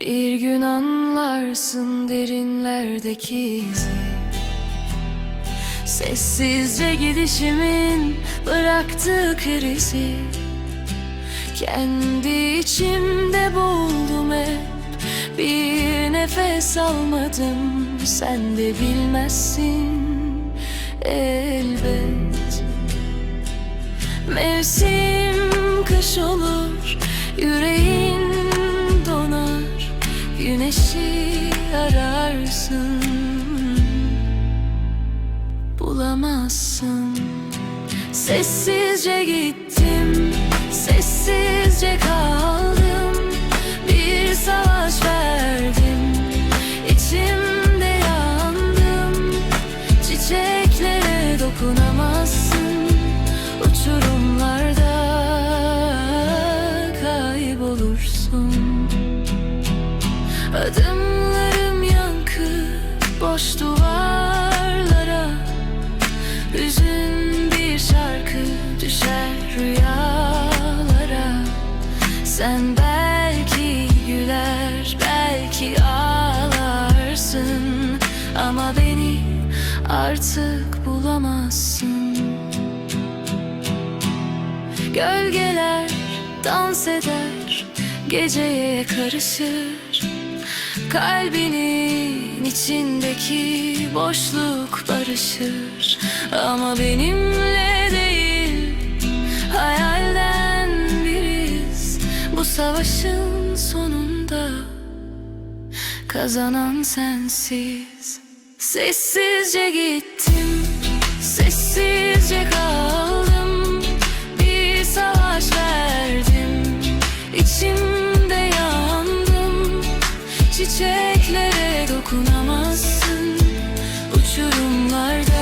Bir gün anlarsın derinlerdeki izi. Sessizce gidişimin bıraktığı krizi. Kendi içimde buldum hep. Bir nefes almadım sen de bilmezsin elbet. Mevsim kış olur Yüreğin donar Güneşi ararsın. Bulamazsın. Sessizce gittim Sessizce kaldım. Bir savaş verdim İçimde yandım. Çiçeklere dokunamazsın Uçurumlarda kaybolursun Adımlarım yankı boş duvarlara. Hüzün bir şarkı düşer rüyalara. Sen belki güler belki ağlarsın. Ama beni artık bulamazsın. Gölgeler dans eder Geceye karışır Kalbinin içindeki boşluk barışır. Ama benimle değil Hayalden biriz. Bu savaşın sonunda Kazanan sensiz. Sessizce gittim Sessizce kaldım. Bir savaş verdim. Yandım Çiçeklere dokunamazsın. Uçurumlarda